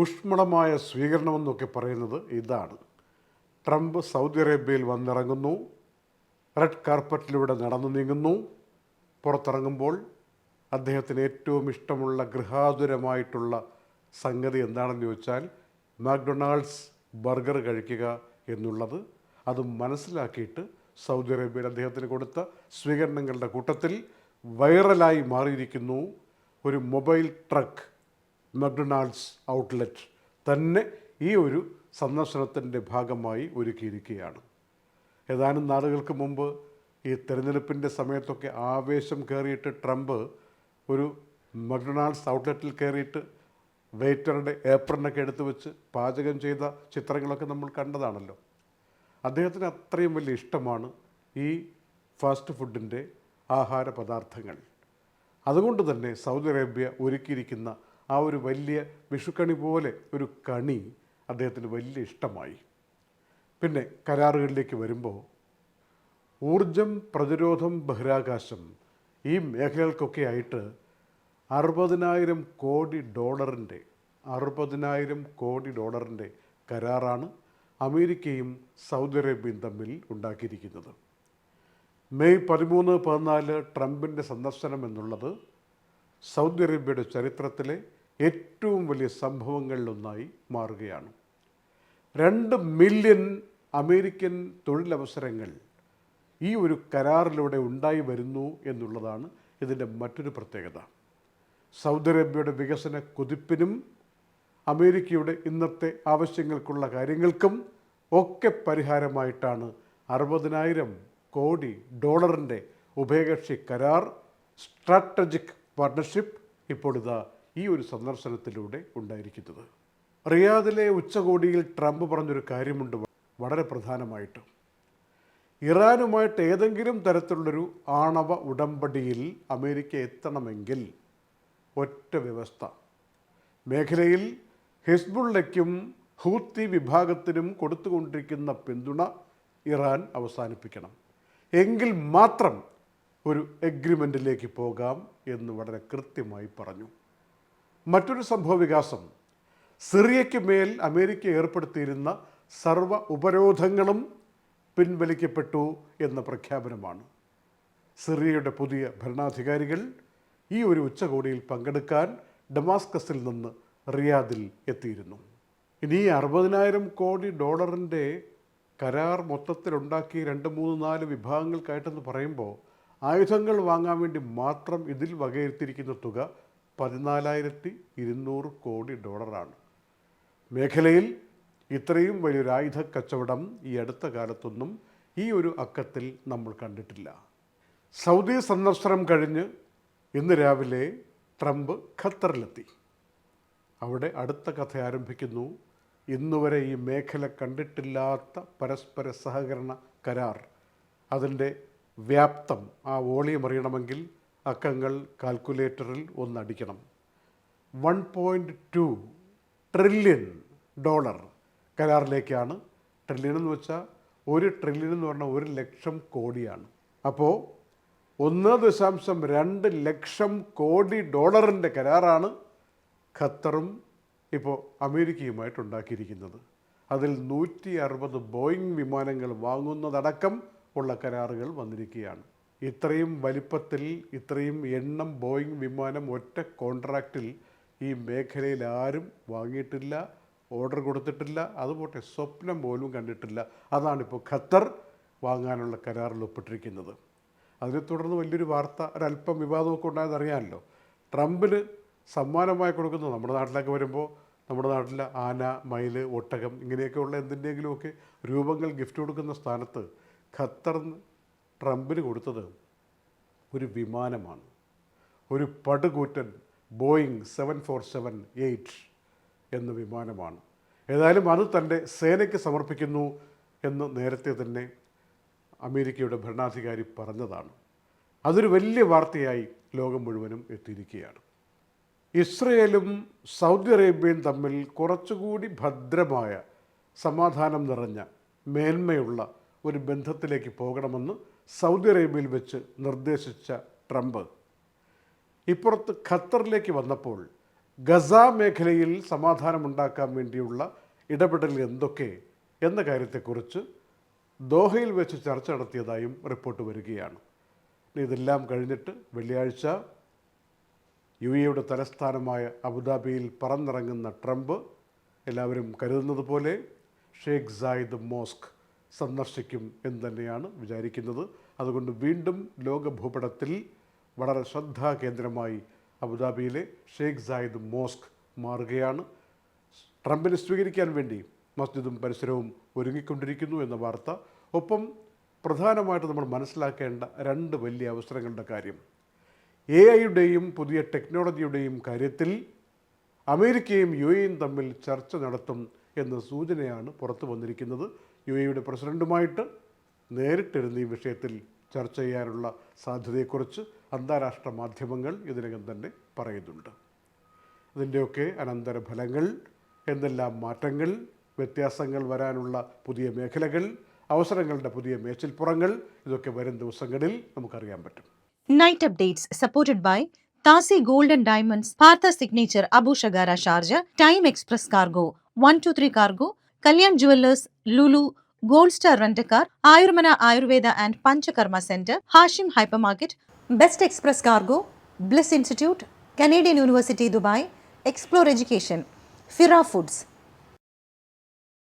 ഊഷ്മളമായ സ്വീകരണമെന്നൊക്കെ പറയുന്നത് ഇതാണ്. ട്രംപ് സൗദി അറേബ്യയിൽ വന്നിറങ്ങുന്നു. റെഡ് കാർപ്പറ്റിലൂടെ നടന്നു നീങ്ങുന്നു. പുറത്തിറങ്ങുമ്പോൾ അദ്ദേഹത്തിന് ഏറ്റവും ഇഷ്ടമുള്ള ഗൃഹാതുരമായിട്ടുള്ള സംഗതി എന്താണെന്ന് ചോദിച്ചാൽ മാക്ഡൊണാൾഡ്സ് ബർഗർ കഴിക്കുക എന്നുള്ളത്. അത് മനസ്സിലാക്കിയിട്ട് സൗദി അറേബ്യയിൽ അദ്ദേഹത്തിന് കൊടുത്ത സ്വീകരണങ്ങളുടെ കൂട്ടത്തിൽ വൈറലായി മാറിയിരിക്കുന്നു. ഒരു മൊബൈൽ ട്രക്ക് മക്ഡൊണാൾഡ്സ് ഔട്ട്ലെറ്റ് തന്നെ ഈ ഒരു സന്ദർശനത്തിന്റെ ഭാഗമായി ഒരുക്കിയിരിക്കുകയാണ്. ഏതാനും നാളുകൾക്ക് മുമ്പ് ഈ തെരഞ്ഞെടുപ്പിന്റെ സമയത്തൊക്കെ ആവേശം കയറിയിട്ട് ട്രംപ് ഒരു മക്ഡൊണാൾഡ്സ് ഔട്ട്ലെറ്റിൽ കയറിയിട്ട് വെയിറ്ററുടെ ഏപ്രണൊക്കെ എടുത്തു വെച്ച് പാചകം ചെയ്ത ചിത്രങ്ങളൊക്കെ നമ്മൾ കണ്ടതാണല്ലോ. അദ്ദേഹത്തിന് അത്രയും വലിയ ഇഷ്ടമാണ് ഈ ഫാസ്റ്റ് ഫുഡിന്റെ ആഹാര പദാർത്ഥങ്ങൾ അതുകൊണ്ട് തന്നെ സൗദി അറേബ്യ ഒരുക്കിയിരിക്കുന്ന ആ ഒരു വലിയ വിഷുക്കണി പോലെ ഒരു കണി അദ്ദേഹത്തിന് വലിയ ഇഷ്ടമായി. പിന്നെ കരാറുകളിലേക്ക് വരുമ്പോൾ ഊർജം പ്രതിരോധം ബഹിരാകാശം ഈ മേഖലകൾക്കൊക്കെ ആയിട്ട് അറുപതിനായിരം കോടി ഡോളറിന്റെ അറുപതിനായിരം കോടി ഡോളറിന്റെ കരാറാണ് അമേരിക്കയും സൗദി അറേബ്യയും തമ്മിൽ ഉണ്ടാക്കിയിരിക്കുന്നത്. മെയ് പതിമൂന്ന് പതിനാല് ട്രംപിന്റെ സന്ദർശനം എന്നുള്ളത് സൗദി അറേബ്യയുടെ ചരിത്രത്തിലെ ഏറ്റവും വലിയ സംഭവങ്ങളിലൊന്നായി മാറുകയാണ്. രണ്ട് മില്യൺ അമേരിക്കൻ തൊഴിലവസരങ്ങൾ ഈ ഒരു കരാറിലൂടെ ഉണ്ടായി വരുന്നു എന്നുള്ളതാണ് ഇതിന്റെ മറ്റൊരു പ്രത്യേകത. സൗദി അറേബ്യയുടെ വികസന കുതിപ്പിനും അമേരിക്കയുടെ ഇന്നത്തെ ആവശ്യങ്ങൾക്കുള്ള കാര്യങ്ങൾക്കും ഒക്കെ പരിഹാരമായിട്ടാണ് അറുപതിനായിരം കോടി ഡോളറിന്റെ ഉഭയകക്ഷി കരാർ സ്ട്രാറ്റജിക് പാർട്ണർഷിപ്പ് ഇപ്പോൾ ഇതാ ഈ ഒരു സന്ദർശനത്തിലൂടെ ഉണ്ടായിരിക്കുന്നത്. റിയാദിലെ ഉച്ചകോടിയിൽ ട്രംപ് പറഞ്ഞൊരു കാര്യമുണ്ട് വളരെ പ്രധാനമായിട്ട്. ഇറാനുമായിട്ട് ഏതെങ്കിലും തരത്തിലുള്ളൊരു ആണവ ഉടമ്പടിയിൽ അമേരിക്ക എത്തണമെങ്കിൽ ഒറ്റ വ്യവസ്ഥ. മേഖലയിൽ ഹിസ്ബുള്ളയ്ക്കും ഹൂത്തി വിഭാഗത്തിനും കൊടുത്തുകൊണ്ടിരിക്കുന്ന പിന്തുണ ഇറാൻ അവസാനിപ്പിക്കണം. എങ്കിൽ മാത്രം ഒരു എഗ്രിമെന്റിലേക്ക് പോകാം എന്ന് വളരെ കൃത്യമായി പറഞ്ഞു. മറ്റൊരു സംഭവ വികാസം. സിറിയയ്ക്ക് മേൽ അമേരിക്ക ഏർപ്പെടുത്തിയിരുന്ന സർവ ഉപരോധങ്ങളും പിൻവലിക്കപ്പെട്ടു എന്ന പ്രഖ്യാപനമാണ്. സിറിയയുടെ പുതിയ ഭരണാധികാരികൾ ഈ ഒരു ഉച്ചകോടിയിൽ പങ്കെടുക്കാൻ ഡമാസ്കസിൽ നിന്ന് റിയാദിൽ എത്തിയിരുന്നു. ഇനി അറുപതിനായിരം കോടി ഡോളറിന്റെ കരാർ മൊത്തത്തിലുണ്ടാക്കി രണ്ട് മൂന്ന് നാല് വിഭാഗങ്ങൾക്കായിട്ടെന്ന് പറയുമ്പോൾ ആയുധങ്ങൾ വാങ്ങാൻ വേണ്ടി മാത്രം ഇതിൽ വകയിരുത്തിയിരിക്കുന്ന തുക പതിനാലായിരത്തി ഇരുന്നൂറ് കോടി ഡോളറാണ്. മേഖലയിൽ ഇത്രയും വലിയൊരു ആയുധ കച്ചവടം ഈ അടുത്ത കാലത്തൊന്നും ഈ ഒരു അക്കത്തിൽ നമ്മൾ കണ്ടിട്ടില്ല. സൗദി സന്ദർശനം കഴിഞ്ഞ് ഇന്ന് രാവിലെ ട്രംപ് ഖത്തറിലെത്തി. അവിടെ അടുത്ത കഥ ആരംഭിക്കുന്നു. ഇന്നുവരെ ഈ മേഖല കണ്ടിട്ടില്ലാത്ത പരസ്പര സഹകരണ കരാർ. അതിന്റെ വ്യാപ്തം ആ വോളിയം അറിയണമെങ്കിൽ അക്കങ്ങൾ കാൽക്കുലേറ്ററിൽ ഒന്നടിക്കണം. One point two trillion dollar കരാറിലേക്കാണ്. Trillion എന്ന് വെച്ചാൽ ഒരു ട്രില്യൺ എന്ന് പറഞ്ഞാൽ ഒരു ലക്ഷം കോടിയാണ്. അപ്പോൾ ഒന്ന് ദശാംശം രണ്ട് ലക്ഷം കോടി ഡോളറിന്റെ കരാറാണ് ഖത്തറും ഇപ്പോൾ അമേരിക്കയുമായിട്ട് ഉണ്ടാക്കിയിരിക്കുന്നത്. അതിൽ നൂറ്റി അറുപത് ബോയിങ് വിമാനങ്ങൾ വാങ്ങുന്നതടക്കം ഉള്ള കരാറുകൾ വന്നിരിക്കുകയാണ്. ഇത്രയും വലിപ്പത്തിൽ ഇത്രയും എണ്ണം ബോയിങ് വിമാനം ഒറ്റ കോൺട്രാക്റ്റിൽ ഈ മേഖലയിൽ ആരും വാങ്ങിയിട്ടില്ല ഓർഡർ കൊടുത്തിട്ടില്ല അതുപോട്ടെ സ്വപ്നം പോലും കണ്ടിട്ടില്ല. അതാണിപ്പോൾ ഖത്തർ വാങ്ങാനുള്ള കരാറിൽ ഒപ്പിട്ടിരിക്കുന്നത്. അതിനെ തുടർന്ന് വലിയൊരു വാർത്ത ഒരല്പം വിവാദമൊക്കെ ഉണ്ടായത് അറിയാമല്ലോ. ട്രംപിന് സമ്മാനമായി കൊടുക്കുന്നത് നമ്മുടെ നാട്ടിലേക്ക് വരുമ്പോൾ നമ്മുടെ നാട്ടിൽ ആന മയിൽ ഒട്ടകം ഇങ്ങനെയൊക്കെയുള്ള എന്തിന്റെയെങ്കിലുമൊക്കെ രൂപങ്ങൾ ഗിഫ്റ്റ് കൊടുക്കുന്ന സ്ഥാനത്ത് ഖത്തർ ട്രംപിന് കൊടുത്തത് ഒരു വിമാനമാണ്. ഒരു പടുകൂറ്റൻ Boeing seven four seven eight എന്ന വിമാനമാണ്. ഏതായാലും അത് തന്റെ സേനയ്ക്ക് സമർപ്പിക്കുന്നു എന്ന് നേരത്തെ തന്നെ അമേരിക്കയുടെ ഭരണാധികാരി പറഞ്ഞതാണ്. അതൊരു വലിയ വാർത്തയായി ലോകം മുഴുവനും എത്തിയിരിക്കുകയാണ്. ഇസ്രയേലും സൗദി അറേബ്യയും തമ്മിൽ കുറച്ചുകൂടി ഭദ്രമായ സമാധാനം നിറഞ്ഞ മേന്മയുള്ള ഒരു ബന്ധത്തിലേക്ക് പോകണമെന്ന് സൗദി അറേബ്യയിൽ വെച്ച് നിർദ്ദേശിച്ച ട്രംപ്. ഇപ്പുറത്ത് ഖത്തറിലേക്ക് വന്നപ്പോൾ ഗസ മേഖലയിൽ സമാധാനമുണ്ടാക്കാൻ വേണ്ടിയുള്ള ഇടപെടൽ എന്തൊക്കെ എന്ന കാര്യത്തെക്കുറിച്ച് ദോഹയിൽ വെച്ച് ചർച്ച നടത്തിയതായും റിപ്പോർട്ട് വരികയാണ്. ഇതെല്ലാം കഴിഞ്ഞിട്ട് വെള്ളിയാഴ്ച യു എയുടെ തലസ്ഥാനമായ അബുദാബിയിൽ പറന്നിറങ്ങുന്ന ട്രംപ് എല്ലാവരും കരുതുന്നത് പോലെ ഷേഖ് സായിദ് മോസ്ക് സന്ദർശിക്കും എന്ന് തന്നെയാണ് വിചാരിക്കുന്നത്. അതുകൊണ്ട് വീണ്ടും ലോക ഭൂപടത്തിൽ വളരെ ശ്രദ്ധാകേന്ദ്രമായി അബുദാബിയിലെ ഷെയ്ഖ് സായിദ് മോസ്ക് മാറുകയാണ്. ട്രംപിനെ സ്വീകരിക്കാൻ വേണ്ടി മസ്ജിദും പരിസരവും ഒരുങ്ങിക്കൊണ്ടിരിക്കുന്നു എന്ന വാർത്ത. ഒപ്പം പ്രധാനമായിട്ട് നമ്മൾ മനസ്സിലാക്കേണ്ട രണ്ട് വലിയ അവസരങ്ങളുടെ കാര്യം. എ ഐയുടെയും പുതിയ ടെക്നോളജിയുടെയും കാര്യത്തിൽ അമേരിക്കയും യു എയും തമ്മിൽ ചർച്ച നടത്തും എന്ന സൂചനയാണ് പുറത്തു വന്നിരിക്കുന്നത്. യു എയുടെ പ്രസിഡന്റുമായിട്ട് നേരിട്ടിരുന്ന് ഈ വിഷയത്തിൽ ചർച്ച ചെയ്യാനുള്ള സാധ്യതയെക്കുറിച്ച് അന്താരാഷ്ട്ര മാധ്യമങ്ങൾ ഇതിനകം തന്നെ പറയുന്നുണ്ട്. ഇതിന്റെയൊക്കെ അനന്തരഫലങ്ങൾ എന്തെല്ലാം മാറ്റങ്ങൾ വ്യത്യാസങ്ങൾ വരാനുള്ള പുതിയ മേഖലകൾ അവസരങ്ങളുടെ പുതിയ മേച്ചിൽപ്പുറങ്ങൾ ഇതൊക്കെ വരും ദിവസങ്ങളിൽ നമുക്കറിയാൻ പറ്റും. Night updates supported by Thasi golden diamonds Partha signature Abu Shagara Sharjah time express cargo one two three 123 Kalyan jewellers Lulu gold star rent a car Ayurmana Ayurveda and Panchakarma centre Hashim hypermarket best express cargo bliss institute Canadian university Dubai explore education Fira foods.